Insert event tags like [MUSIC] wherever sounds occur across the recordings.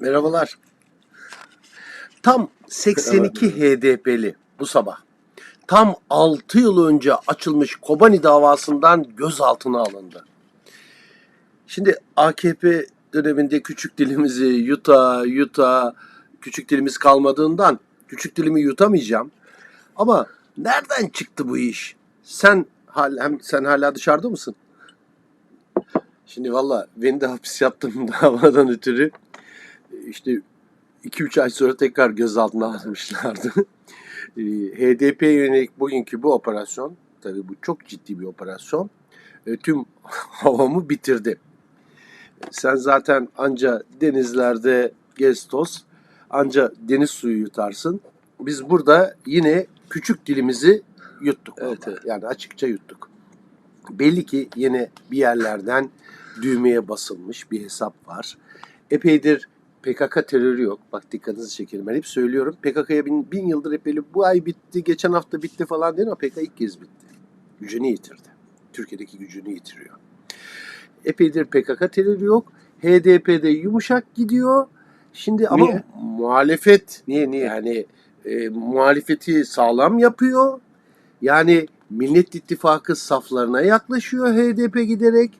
Merhabalar. Tam 82 HDP'li bu sabah. Tam 6 yıl önce açılmış Kobani davasından gözaltına alındı. Şimdi AKP döneminde küçük dilimizi yuta yuta küçük dilimiz kalmadığından küçük dilimi yutamayacağım. Ama nereden çıktı bu iş? Sen hem sen hala dışarıda mısın? Şimdi valla beni de hapis yattım [LAUGHS] davadan ötürü. İşte 2-3 ay sonra tekrar gözaltına [LAUGHS] almışlardı. Ee, HDP'ye yönelik bugünkü bu operasyon, tabii bu çok ciddi bir operasyon, e, tüm [LAUGHS] havamı bitirdi. Sen zaten anca denizlerde gez toz, anca deniz suyu yutarsın. Biz burada yine küçük dilimizi yuttuk. Evet, vallahi. Yani açıkça yuttuk. Belli ki yine bir yerlerden düğmeye basılmış bir hesap var. Epeydir PKK terörü yok. Bak dikkatinizi çekelim. Ben hep söylüyorum. PKK'ya bin, bin yıldır hep böyle bu ay bitti, geçen hafta bitti falan değil ama PKK ilk kez bitti. Gücünü yitirdi. Türkiye'deki gücünü yitiriyor. Epeydir PKK terörü yok. HDP'de yumuşak gidiyor. Şimdi ama Niye? muhalefet Niye niye? yani e, muhalefeti sağlam yapıyor. Yani Millet İttifakı saflarına yaklaşıyor HDP giderek.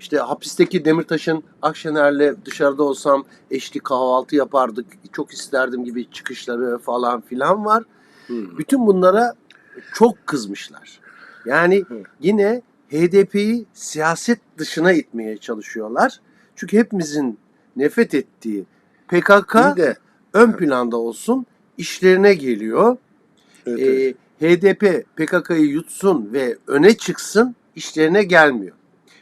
İşte hapisteki Demirtaş'ın Akşener'le dışarıda olsam eşli kahvaltı yapardık. Çok isterdim gibi çıkışları falan filan var. Hmm. Bütün bunlara çok kızmışlar. Yani Hı. yine HDP'yi siyaset dışına itmeye çalışıyorlar. Çünkü hepimizin nefret ettiği PKK İyi de ön planda olsun işlerine geliyor. evet, Ee, evet. HDP PKK'yı yutsun ve öne çıksın işlerine gelmiyor.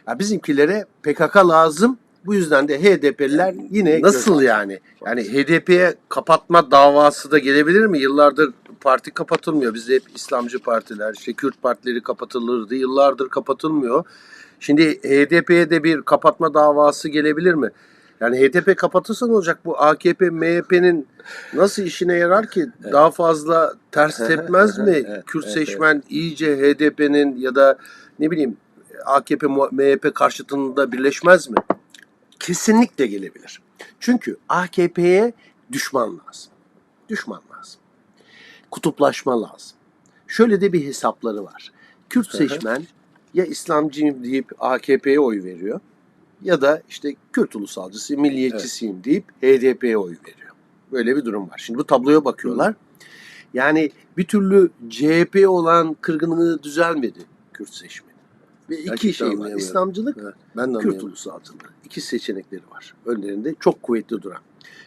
Ya bizimkilere PKK lazım. Bu yüzden de HDP'liler yine nasıl yani? Yani HDP'ye kapatma davası da gelebilir mi? Yıllardır parti kapatılmıyor. Bizde hep İslamcı partiler, işte Kürt partileri kapatılırdı. Yıllardır kapatılmıyor. Şimdi HDP'ye de bir kapatma davası gelebilir mi? Yani HDP kapatırsa ne olacak? Bu AKP, MHP'nin nasıl işine yarar ki? Daha fazla ters tepmez [LAUGHS] mi? Evet, Kürt evet, seçmen iyice HDP'nin ya da ne bileyim AKP, MHP karşıtında birleşmez mi? Kesinlikle gelebilir. Çünkü AKP'ye düşman lazım. Düşman lazım. Kutuplaşma lazım. Şöyle de bir hesapları var. Kürt seçmen ya İslamcıyım deyip AKP'ye oy veriyor ya da işte Kürt ulusalcısı, milliyetçisiyim deyip HDP'ye oy veriyor. Böyle bir durum var. Şimdi bu tabloya bakıyorlar. Yani bir türlü CHP olan kırgınlığı düzelmedi Kürt seçmeni. Ve iki şey var. İslamcılık, Evet, ben de Kürt ulusalcılığı. İki seçenekleri var. Önlerinde çok kuvvetli duran.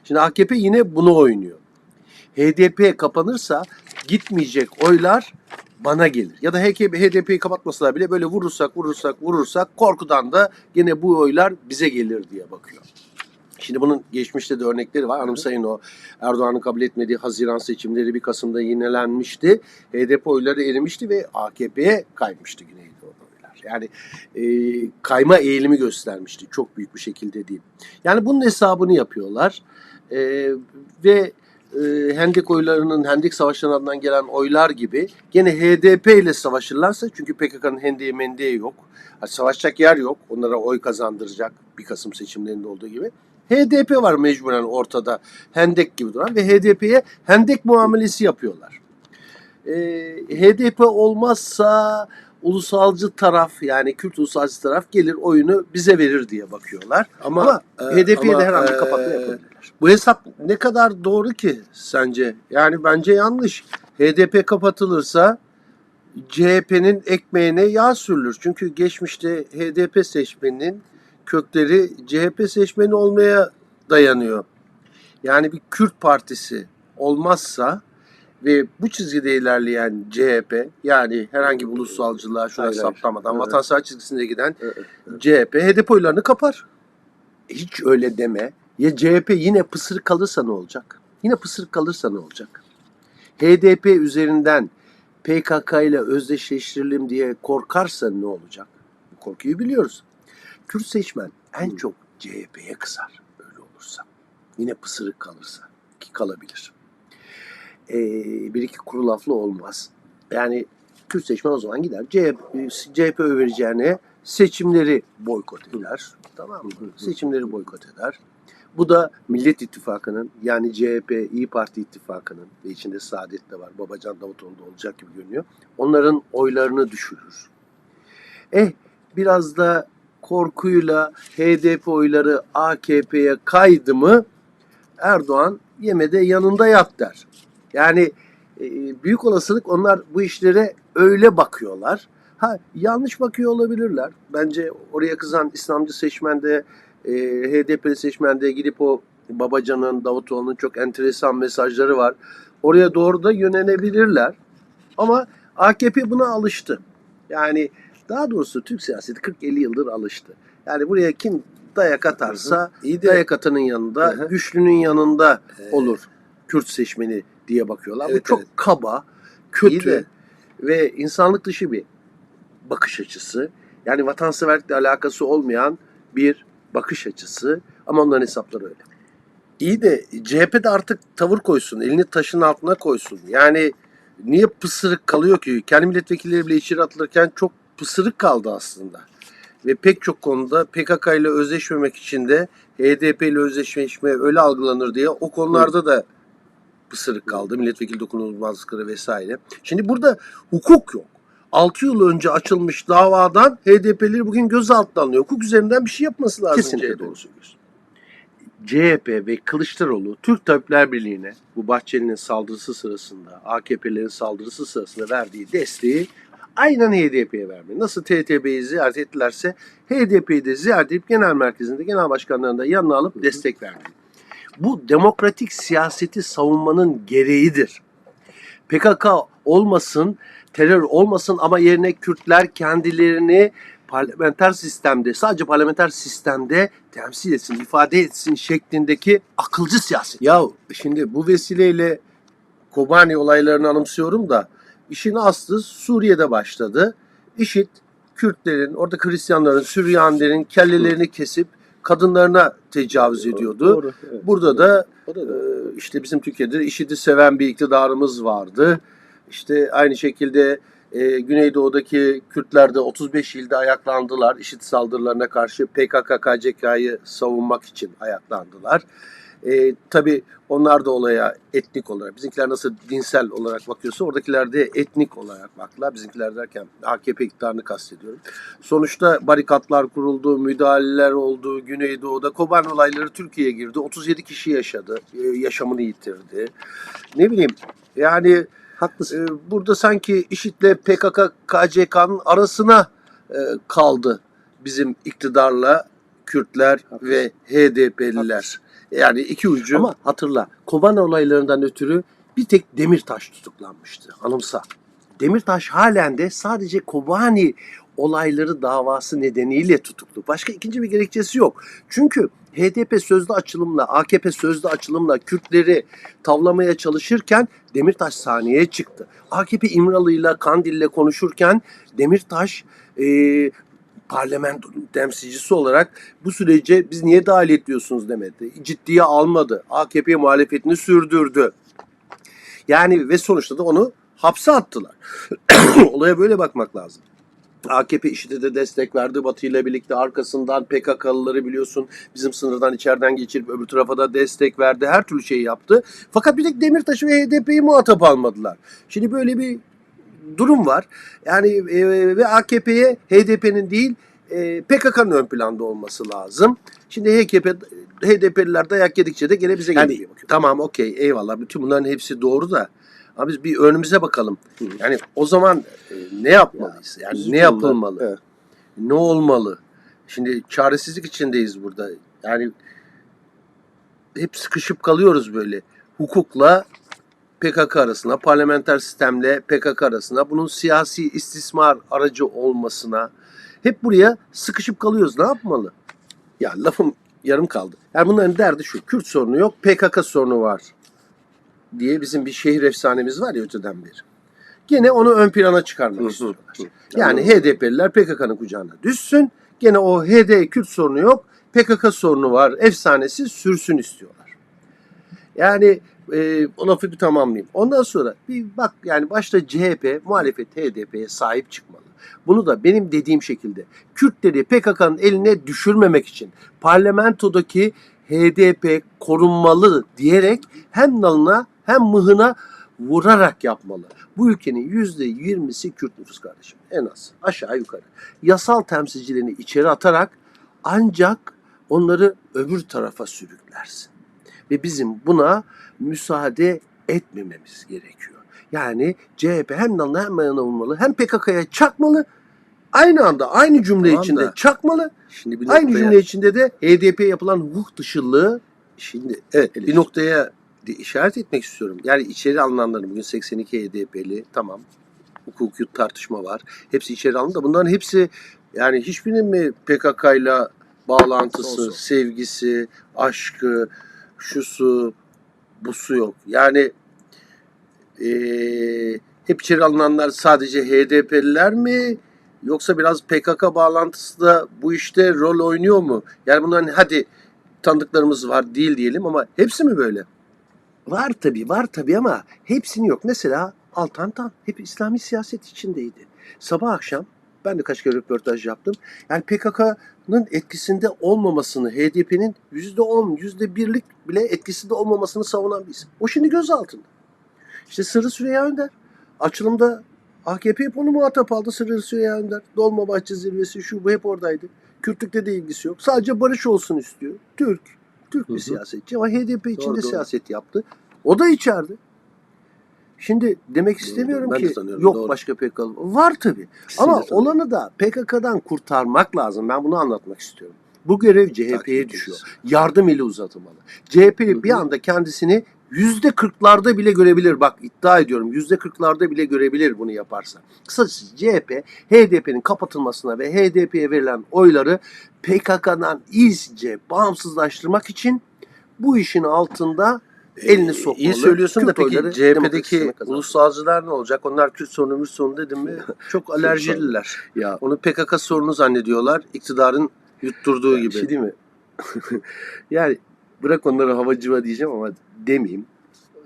Şimdi AKP yine bunu oynuyor. HDP kapanırsa gitmeyecek oylar bana gelir. Ya da HDP'yi kapatmasalar bile böyle vurursak vurursak vurursak korkudan da gene bu oylar bize gelir diye bakıyor. Şimdi bunun geçmişte de örnekleri var. Anımsayın o Erdoğan'ın kabul etmediği Haziran seçimleri bir Kasım'da yinelenmişti. HDP oyları erimişti ve AKP'ye kaymıştı Güneydoğu Yani e, kayma eğilimi göstermişti. Çok büyük bir şekilde değil. Yani bunun hesabını yapıyorlar. E, ve e, Hendek oylarının, Hendek savaşlarından gelen oylar gibi gene HDP ile savaşırlarsa çünkü PKK'nın Hendek'i mendeği yok. Yani savaşacak yer yok. Onlara oy kazandıracak bir Kasım seçimlerinde olduğu gibi. HDP var mecburen ortada Hendek gibi duran ve HDP'ye Hendek muamelesi yapıyorlar. E, HDP olmazsa ulusalcı taraf yani Kürt ulusalcı taraf gelir oyunu bize verir diye bakıyorlar. Ama, Ama e, HDP'ye ama, de her an bir e, kapatma yapabilirler. Bu hesap ne kadar doğru ki sence? Yani bence yanlış. HDP kapatılırsa CHP'nin ekmeğine yağ sürülür. Çünkü geçmişte HDP seçmeninin kökleri CHP seçmeni olmaya dayanıyor. Yani bir Kürt partisi olmazsa ve bu çizgide ilerleyen CHP yani herhangi bir ulusalcılığa şuna Hayır, saplamadan Evet. vatansever çizgisinde giden Evet, evet. CHP HDP oylarını kapar. Hiç öyle deme. Ya CHP yine pısırık kalırsa ne olacak? Yine pısırık kalırsa ne olacak? HDP üzerinden PKK ile özdeşleştirelim diye korkarsa ne olacak? Bu korkuyu biliyoruz. Kürt seçmen en çok CHP'ye kızar öyle olursa. Yine pısırık kalırsa ki kalabilir. Ee, bir iki kuru laflı olmaz. Yani Kürt seçmen o zaman gider CHP, CHP oy vereceğine seçimleri boykot eder. Tamam mı? Seçimleri boykot eder. Bu da Millet İttifakı'nın yani CHP, İyi Parti İttifakı'nın ve içinde Saadet de var, Babacan Davutoğlu da olacak gibi görünüyor. Onların oylarını düşürür. Eh biraz da korkuyla HDP oyları AKP'ye kaydı mı Erdoğan yemede yanında yat der. Yani e, büyük olasılık onlar bu işlere öyle bakıyorlar. Ha yanlış bakıyor olabilirler. Bence oraya kızan İslamcı seçmende, e, HDP'li seçmende gidip o Babacan'ın, Davutoğlu'nun çok enteresan mesajları var. Oraya doğru da yönelebilirler. Ama AKP buna alıştı. Yani daha doğrusu Türk siyaseti 40-50 yıldır alıştı. Yani buraya kim dayak atarsa İyi de dayak atanın yanında, Hı hı. güçlünün yanında Ee, olur Kürt seçmeni diye bakıyorlar. Bu Evet, çok evet. kaba, kötü de- ve insanlık dışı bir bakış açısı. Yani vatanseverlikle alakası olmayan bir bakış açısı ama onların hesapları öyle. iyi de CHP de artık tavır koysun. Elini taşın altına koysun. Yani niye pısırık kalıyor ki? Kendi milletvekilleri bile içeri atılırken çok pısırık kaldı aslında. Ve pek çok konuda PKK ile özleşmemek için de HDP ile özleşme öyle algılanır diye o konularda da pısırık kaldı. Milletvekili dokunulmazlıkları vesaire. Şimdi burada hukuk yok. 6 yıl önce açılmış davadan HDP'leri bugün gözaltına alınıyor. Hukuk üzerinden bir şey yapması lazım. Kesinlikle CHP'nin. doğru söylüyorsun. CHP ve Kılıçdaroğlu Türk Tabipler Birliği'ne bu Bahçeli'nin saldırısı sırasında, AKP'lerin saldırısı sırasında verdiği desteği aynen HDP'ye vermeli. Nasıl TTB'yi ziyaret ettilerse HDP'yi de ziyaret edip genel merkezinde, genel başkanlarını da yanına alıp destek vermeli. Bu demokratik siyaseti savunmanın gereğidir. PKK olmasın, terör olmasın ama yerine Kürtler kendilerini parlamenter sistemde, sadece parlamenter sistemde temsil etsin, ifade etsin şeklindeki akılcı siyaset. Ya şimdi bu vesileyle Kobani olaylarını anımsıyorum da İşin aslı Suriye'de başladı. İşit Kürtlerin, orada Hristiyanların, Süryanilerin kellelerini kesip kadınlarına tecavüz ediyordu. Doğru, evet. Burada da doğru. işte bizim Türkiye'de IŞİD'i seven bir iktidarımız vardı. İşte aynı şekilde e, Güneydoğu'daki Kürtler de 35 ilde ayaklandılar. IŞİD saldırılarına karşı PKK, KCK'yı savunmak için ayaklandılar. E, tabii onlar da olaya etnik olarak, bizimkiler nasıl dinsel olarak bakıyorsa oradakiler de etnik olarak baktılar. Bizimkiler derken AKP iktidarını kastediyorum. Sonuçta barikatlar kuruldu, müdahaleler oldu. Güneydoğu'da Kobani olayları Türkiye'ye girdi. 37 kişi yaşadı, e, yaşamını yitirdi. Ne bileyim yani Haklısın. e, burada sanki IŞİD'le PKK, KCK'nın arasına e, kaldı bizim iktidarla Kürtler Haklısın. ve HDP'liler. Yani iki ucu. Ama hatırla Kobani olaylarından ötürü bir tek Demirtaş tutuklanmıştı. Anımsa. Demirtaş halen de sadece Kobani olayları davası nedeniyle tutuklu. Başka ikinci bir gerekçesi yok. Çünkü HDP sözlü açılımla, AKP sözlü açılımla Kürtleri tavlamaya çalışırken Demirtaş sahneye çıktı. AKP İmralı'yla, Kandil'le konuşurken Demirtaş e, parlamento temsilcisi olarak bu sürece biz niye dahil ediyorsunuz demedi. Ciddiye almadı. AKP muhalefetini sürdürdü. Yani ve sonuçta da onu hapse attılar. [CLEARS THROAT] Olaya böyle bakmak lazım. AKP IŞİD'e de destek verdi Batı ile birlikte arkasından PKK'lıları biliyorsun bizim sınırdan içeriden geçirip öbür tarafa da destek verdi. Her türlü şeyi yaptı. Fakat bir tek Demirtaş'ı ve HDP'yi muhatap almadılar. Şimdi böyle bir durum var. Yani e, ve AKP'ye HDP'nin değil e, PKK'nın ön planda olması lazım. Şimdi HDP, HDP'liler dayak yedikçe de gene bize Yani geliyor. Tamam okey eyvallah bütün bunların hepsi doğru da ama biz bir önümüze bakalım. Yani o zaman e, ne yapmalıyız? Yani ne Üzücü yapılmalı? bunlar. Evet. Ne olmalı? Şimdi çaresizlik içindeyiz burada. Yani hep sıkışıp kalıyoruz böyle. Hukukla PKK arasına, parlamenter sistemle PKK arasına, bunun siyasi istismar aracı olmasına hep buraya sıkışıp kalıyoruz. Ne yapmalı? Ya lafım yarım kaldı. Yani bunların derdi şu. Kürt sorunu yok, PKK sorunu var diye bizim bir şehir efsanemiz var ya öteden beri. Gene onu ön plana çıkarmak istiyorlar. Yani HDP'liler PKK'nın kucağına düşsün. Gene o HD Kürt sorunu yok. PKK sorunu var. Efsanesi sürsün istiyorlar. Yani e, o lafı bir tamamlayayım. Ondan sonra bir bak yani başta CHP, muhalefet HDP'ye sahip çıkmalı. Bunu da benim dediğim şekilde Kürtleri PKK'nın eline düşürmemek için parlamentodaki HDP korunmalı diyerek hem nalına hem mıhına vurarak yapmalı. Bu ülkenin yüzde yirmisi Kürt nüfus kardeşim en az aşağı yukarı. Yasal temsilcilerini içeri atarak ancak onları öbür tarafa sürüklersin. Ve bizim buna müsaade etmememiz gerekiyor. Yani CHP hem nalına hem mayana vurmalı hem PKK'ya çakmalı. Aynı anda aynı cümle Tamam içinde da- çakmalı. Şimdi bir Aynı cümle içinde de HDP yapılan hukuk dışılığı şimdi evet bir noktaya işaret etmek istiyorum. Yani içeri alınanların bugün 82 HDP'li tamam hukuki tartışma var. Hepsi içeri alındı da bunların hepsi yani hiçbirinin mi PKK'yla bağlantısı, Olsun. sevgisi, aşkı, şusu, busu yok. Yani eee, hep içeri alınanlar sadece HDP'liler mi? Yoksa biraz PKK bağlantısı da bu işte rol oynuyor mu? Yani bunların hadi tanıdıklarımız var değil diyelim ama hepsi mi böyle? Var tabii, var tabii ama hepsini yok. Mesela Altan Tan hep İslami siyaset içindeydi. Sabah akşam ben de kaç kere röportaj yaptım. Yani PKK'nın etkisinde olmamasını, HDP'nin yüzde on, yüzde birlik bile etkisinde olmamasını savunan bir isim. O şimdi gözaltında. İşte Sırrı Süreyya Önder. Açılımda AKP hep onu muhatap aldı. Sırrı Süreyya Önder. Dolmabahçe zirvesi şu bu hep oradaydı. Kürtlükle de ilgisi yok. Sadece barış olsun istiyor. Türk. Türk bir Hı hı. siyasetçi ama HDP içinde Doğru, doğru. siyaset yaptı. O da içeride. Şimdi demek istemiyorum Ben ki tanıyorum, yok doğru. başka PKK. Var tabii. İkisini Ama de tanıyorum. olanı da PKK'dan kurtarmak lazım. Ben bunu anlatmak istiyorum. Bu görev CHP'ye düşüyor. Yardım eli uzatılmalı. CHP bir anda kendisini yüzde kırklarda bile görebilir. Bak iddia ediyorum yüzde kırklarda bile görebilir bunu yaparsa. Kısacası CHP HDP'nin kapatılmasına ve HDP'ye verilen oyları PKK'dan iyice bağımsızlaştırmak için bu işin altında elini Ee, sokmalı. İyi söylüyorsun da Kürt peki oyları demokrasisine CHP'deki ulusalcılar ne olacak? Onlar Kürt sorunu, Mürt sorunu dedim mi [LAUGHS] çok alerjililer. ya Onu PKK sorunu zannediyorlar. iktidarın yutturduğu Ya, gibi. Şey değil mi? [LAUGHS] yani bırak onları havacıva diyeceğim ama demeyeyim.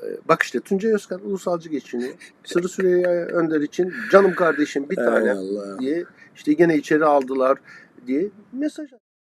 Ee, Bak işte Tuncay Özkan ulusalcı geçiniyor. [LAUGHS] Sırrı Süreyya Önder için canım kardeşim bir tane Allah. diye işte gene içeri aldılar diye mesaj